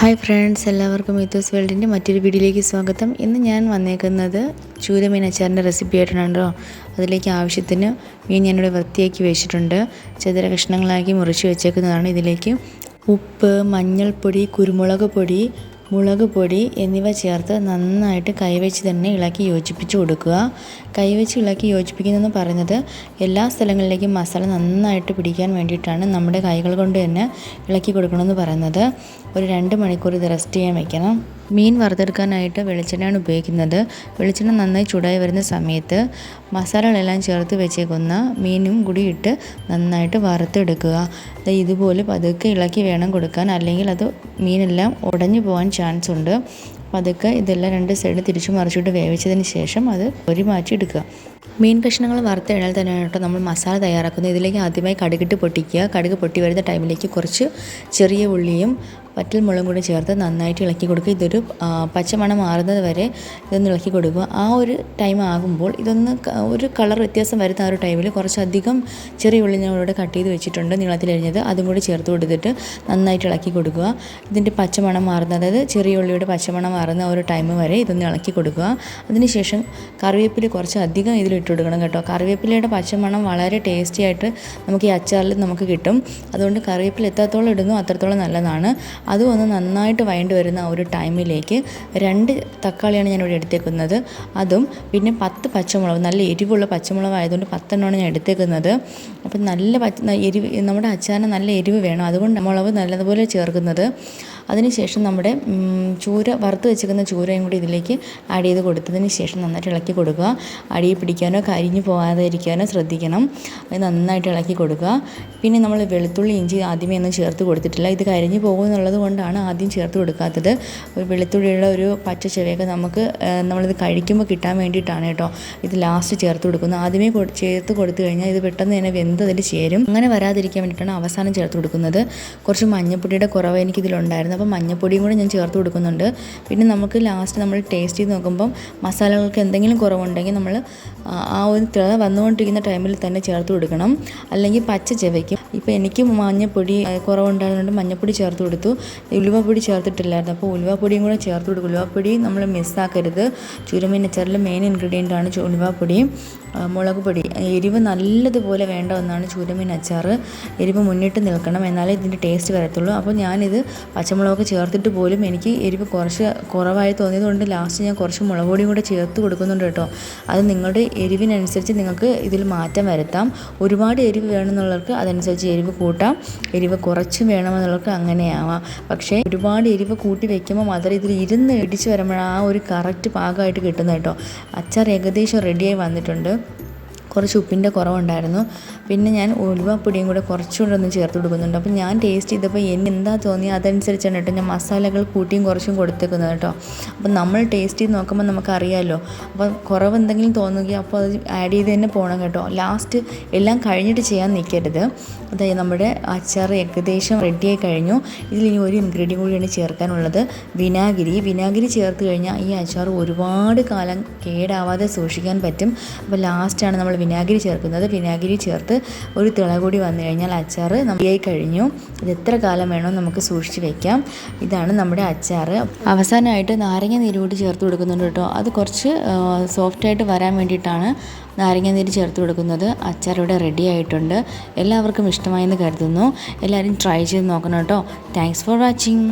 Hi friends എല്ലാവർക്കും Mythos വേൾഡിന്റെ മറ്റൊരു വീഡിയോയിലേക്ക് സ്വാഗതം. ഇന്ന് ഞാൻ വന്നേക്കുന്നത് ചൂരമീൻ അച്ചാറിന്റെ റെസിപ്പി ആയിട്ടാണല്ലോ അതിലേക്ക് ആവശ്യത്തിന് മീൻ ഞാനിവിടെ വൃത്തിയാക്കി വെച്ചിട്ടുണ്ട്. ചതുര കഷ്ണങ്ങളാക്കി മുറിച്ച് വെച്ചേക്കുന്നതാണ് ഇതിലേക്ക്. ഉപ്പ് മഞ്ഞൾപ്പൊടി കുരുമുളക് പൊടി മുളക് പൊടി എന്നിവ ചേർത്ത് നന്നായിട്ട് കൈവച്ച് തന്നെ ഇളക്കി യോജിപ്പിച്ച് കൊടുക്കുക. കൈവച്ച് ഇളക്കി യോജിപ്പിക്കുന്നതെന്ന് പറയുന്നത് എല്ലാ സ്ഥലങ്ങളിലേക്കും മസാല നന്നായിട്ട് പിടിക്കാൻ വേണ്ടിയിട്ടാണ് നമ്മുടെ കൈകൾ കൊണ്ട് തന്നെ ഇളക്കി കൊടുക്കണമെന്ന് പറയുന്നത്. ഒരു രണ്ട് മണിക്കൂർ ഇത് റെസ്റ്റ് ചെയ്യാൻ വെക്കണം. മീൻ വറുത്തെടുക്കാനായിട്ട് വെളിച്ചെണ്ണയാണ് ഉപയോഗിക്കുന്നത്. വെളിച്ചെണ്ണ നന്നായി ചൂടായി വരുന്ന സമയത്ത് മസാലകളെല്ലാം ചേർത്ത് വെച്ചേക്കുന്ന മീനും കൂടി ഇട്ട് നന്നായിട്ട് വറുത്തെടുക്കുക. ഇതുപോലെ പതുക്കെ ഇളക്കി വേണം കൊടുക്കാൻ. അല്ലെങ്കിൽ അത് മീനെല്ലാം ഉടഞ്ഞു പോകാൻ ചാൻസ് ഉണ്ട്. പതുക്കെ ഇതെല്ലാം രണ്ട് സൈഡ് തിരിച്ചു മറിച്ചിട്ട് വേവിച്ചതിന് ശേഷം അത് ഒരു മാറ്റി എടുക്കുക മീൻ കഷ്ണങ്ങൾ വറുത്ത എണ്ണയിൽ തന്നെയാണ് കേട്ടോ നമ്മൾ മസാല തയ്യാറാക്കുന്നത്. ഇതിലേക്ക് ആദ്യമായി കടുകിട്ട് പൊട്ടിക്കുക. കടുക് പൊട്ടി വരുന്ന ടൈമിലേക്ക് കുറച്ച് ചെറിയ ഉള്ളിയും വറ്റൽ മുളകും കൂടി ചേർത്ത് നന്നായിട്ട് ഇളക്കി കൊടുക്കുക. ഇതൊരു പച്ചമണം മാറുന്നത് വരെ ഇതൊന്ന് ഇളക്കി കൊടുക്കുക. ആ ഒരു ടൈം ആകുമ്പോൾ ഇതൊന്ന് ഒരു കളർ വ്യത്യാസം വരുന്ന ആ ഒരു ടൈമിൽ കുറച്ചധികം ചെറിയ ഉള്ളി ഞാൻ ഇവിടെ കട്ട് ചെയ്ത് വെച്ചിട്ടുണ്ട് നീളത്തിലരിഞ്ഞത് അതും കൂടി ചേർത്ത് കൊടുത്തിട്ട് നന്നായിട്ട് ഇളക്കി കൊടുക്കുക. ഇതിന്റെ പച്ചമണം മാറുന്ന അതായത് ചെറിയ ഉള്ളിയുടെ പച്ചമണം മാറുന്ന ഒരു ടൈം വരെ ഇതൊന്ന് ഇളക്കി കൊടുക്കുക. അതിനുശേഷം കറിവേപ്പില കുറച്ചധികം ഇതിലിട്ട് കൊടുക്കണം കേട്ടോ. കറിവേപ്പിലയുടെ പച്ചമണം വളരെ ടേസ്റ്റി ആയിട്ട് നമുക്ക് ഈ അച്ചാറിൽ നമുക്ക് കിട്ടും. അതുകൊണ്ട് കറിവേപ്പില എത്രത്തോളം ഇടുന്നു അത്രത്തോളം നല്ലതാണ്. അതും ഒന്ന് നന്നായിട്ട് വഴണ്ട് വരുന്ന ഒരു ടൈമിലേക്ക് രണ്ട് തക്കാളിയാണ് ഞാൻ ഇവിടെ എടുത്തേക്കുന്നത്. അതും പിന്നെ പത്ത് പച്ചമുളക് നല്ല എരിവുള്ള പച്ചമുളക് ആയതുകൊണ്ട് പത്തെണ്ണമാണ് ഞാൻ എടുത്തേക്കുന്നത്. അപ്പം നല്ല പച്ച എരിവ് നമ്മുടെ അച്ചാറിന് നല്ല എരിവ് വേണം. അതുകൊണ്ട് മുളക് നല്ലതുപോലെ ചേർക്കുന്നത്. അതിനുശേഷം നമ്മുടെ ചൂര വറുത്ത് വെച്ചിരിക്കുന്ന ചൂരയും കൂടി ഇതിലേക്ക് ആഡ് ചെയ്ത് കൊടുത്തതിന് ശേഷം നന്നായിട്ട് ഇളക്കി കൊടുക്കുക. അടിയിൽ പിടിക്കാനോ കരിഞ്ഞു പോകാതെ ഇരിക്കാനോ ശ്രദ്ധിക്കണം. അത് നന്നായിട്ട് ഇളക്കി കൊടുക്കുക. പിന്നെ നമ്മൾ വെളുത്തുള്ളി ഇഞ്ചി ആദ്യമേ ഒന്നും ചേർത്ത് കൊടുത്തിട്ടില്ല. ഇത് കരിഞ്ഞു പോകുമെന്നുള്ളത് കൊണ്ടാണ് ആദ്യം ചേർത്ത് കൊടുക്കാത്തത്. ഒരു വെളുത്തുള്ളിയുള്ള ഒരു പച്ച ചെവയൊക്കെ നമുക്ക് നമ്മളിത് കഴിക്കുമ്പോൾ കിട്ടാൻ വേണ്ടിയിട്ടാണ് കേട്ടോ. ഇത് ലാസ്റ്റ് ചേർത്ത് കൊടുക്കുന്നത്. ആദ്യമേ ചേർത്ത് കൊടുത്തു കഴിഞ്ഞാൽ ഇത് പെട്ടെന്ന് തന്നെ വെന്ത് അതിൽ ചേരും. അങ്ങനെ വരാതിരിക്കാൻ വേണ്ടിയിട്ടാണ് അവസാനം ചേർത്ത് കൊടുക്കുന്നത്. കുറച്ച് മഞ്ഞപ്പൊടിയുടെ കുറവ് എനിക്കിതിലുണ്ടായിരുന്നു. അപ്പോൾ മഞ്ഞപ്പൊടിയും കൂടെ ഞാൻ ചേർത്ത് കൊടുക്കുന്നുണ്ട്. പിന്നെ നമുക്ക് ലാസ്റ്റ് നമ്മൾ ടേസ്റ്റ് ചെയ്ത് നോക്കുമ്പം മസാലകൾക്ക് എന്തെങ്കിലും കുറവുണ്ടെങ്കിൽ നമ്മൾ ആ ഒരു തിള വന്നുകൊണ്ടിരിക്കുന്ന ടൈമിൽ തന്നെ ചേർത്ത് കൊടുക്കണം. അല്ലെങ്കിൽ പച്ച ചെവയ്ക്കും. ഇപ്പോൾ എനിക്ക് മഞ്ഞപ്പൊടി കുറവുണ്ടായതുകൊണ്ട് മഞ്ഞപ്പൊടി ചേർത്ത് കൊടുത്തു. ഉലുവപ്പൊടി ചേർത്തിട്ടില്ലായിരുന്നു. അപ്പോൾ ഉലുവപ്പൊടിയും കൂടെ ചേർത്ത് കൊടുക്കും. ഉലുവപ്പൊടി നമ്മൾ മിസ്സാക്കരുത് ചുരുമീൻ അച്ചാറിൽ മെയിൻ ഇൻഗ്രീഡിയന്റ് ആണ് ഉലുവപ്പൊടി മുളക് പൊടി. എരിവ് നല്ലതുപോലെ വേണ്ട ഒന്നാണ് ചൂരമീൻ അച്ചാർ എരിവ് മുന്നിട്ട് നിൽക്കണം. എന്നാലേ ഇതിന്റെ ടേസ്റ്റ് വരത്തുള്ളൂ. അപ്പോൾ ഞാനിത് പച്ചമുളകൊക്കെ ചേർത്തിട്ട് പോലും എനിക്ക് എരിവ് കുറച്ച് കുറവായി തോന്നിയതുകൊണ്ട് ലാസ്റ്റ് ഞാൻ കുറച്ച് മുളക് പൊടിയും കൂടെ ചേർത്ത് കൊടുക്കുന്നുണ്ട് കേട്ടോ. അത് നിങ്ങളുടെ എരിവിനനുസരിച്ച് നിങ്ങൾക്ക് ഇതിൽ മാറ്റം വരുത്താം. ഒരുപാട് എരിവ് വേണമെന്നുള്ളവർക്ക് അതനുസരിച്ച് എരിവ് കൂട്ടാം. എരിവ് കുറച്ചും വേണമെന്നുള്ളവർക്ക് അങ്ങനെയാവാം. പക്ഷേ ഒരുപാട് എരിവ് കൂട്ടി വെക്കുമ്പോൾ മാത്രം ഇതിൽ ഇരുന്ന് ഇടിച്ച് വരുമ്പോഴാണ് ആ ഒരു കറക്റ്റ് പാകമായിട്ട് കിട്ടുന്നത് കേട്ടോ. അച്ചാർ ഏകദേശം റെഡിയായി വന്നിട്ടുണ്ട്. കുറച്ച് ഉപ്പിന്റെ കുറവുണ്ടായിരുന്നു. പിന്നെ ഞാൻ ഉലുവപ്പൊടിയും കൂടെ കുറച്ചുകൂടെ ഒന്ന് ചേർത്ത് കൊടുക്കുന്നുണ്ട്. അപ്പോൾ ഞാൻ ടേസ്റ്റ് ചെയ്തപ്പോൾ എന്നെ എന്താ തോന്നിയത് അതനുസരിച്ചാണ് കേട്ടോ ഞാൻ മസാലകൾ കൂട്ടിയും കുറച്ചും കൊടുത്തേക്കുന്നത് കേട്ടോ. അപ്പോൾ നമ്മൾ ടേസ്റ്റ് ചെയ്ത് നോക്കുമ്പോൾ നമുക്കറിയാമല്ലോ അപ്പോൾ കുറവ് എന്തെങ്കിലും തോന്നുകയോ അപ്പോൾ അത് ആഡ് ചെയ്ത് തന്നെ പോകണം കേട്ടോ. ലാസ്റ്റ് എല്ലാം കഴിഞ്ഞിട്ട് ചെയ്യാൻ നിൽക്കരുത്. അതായത് നമ്മുടെ അച്ചാർ ഏകദേശം റെഡിയായി കഴിഞ്ഞു. ഇതിൽ ഇനി ഒരു ഇൻഗ്രീഡിയൻ കൂടിയാണ് ചേർക്കാനുള്ളത്. വിനാഗിരി. വിനാഗിരി ചേർത്ത് കഴിഞ്ഞാൽ ഈ അച്ചാർ ഒരുപാട് കാലം കേടാവാതെ സൂക്ഷിക്കാൻ പറ്റും. അപ്പോൾ ലാസ്റ്റാണ് നമ്മൾ വിനാഗിരി ചേർക്കുന്നത്. വിനാഗിരി ചേർത്ത് ഒരു തിള കൂടി വന്നു കഴിഞ്ഞാൽ അച്ചാർ നമ്മളായി കഴിഞ്ഞു. ഇത് എത്ര കാലം വേണോ നമുക്ക് സൂക്ഷിച്ച് വെക്കാം. ഇതാണ് നമ്മുടെ അച്ചാർ അവസാനമായിട്ട് നാരങ്ങ നീര് കൂടി ചേർത്ത് കൊടുക്കുന്നുണ്ട് കേട്ടോ. അത് കുറച്ച് സോഫ്റ്റായിട്ട് വരാൻ വേണ്ടിയിട്ടാണ് നാരങ്ങ നീര് ചേർത്ത് കൊടുക്കുന്നത്. അച്ചാർ ഇവിടെ റെഡി ആയിട്ടുണ്ട്. എല്ലാവർക്കും ഇഷ്ടമായെന്ന് കരുതുന്നു. എല്ലാവരും ട്രൈ ചെയ്ത് നോക്കണം കേട്ടോ. Thanks for watching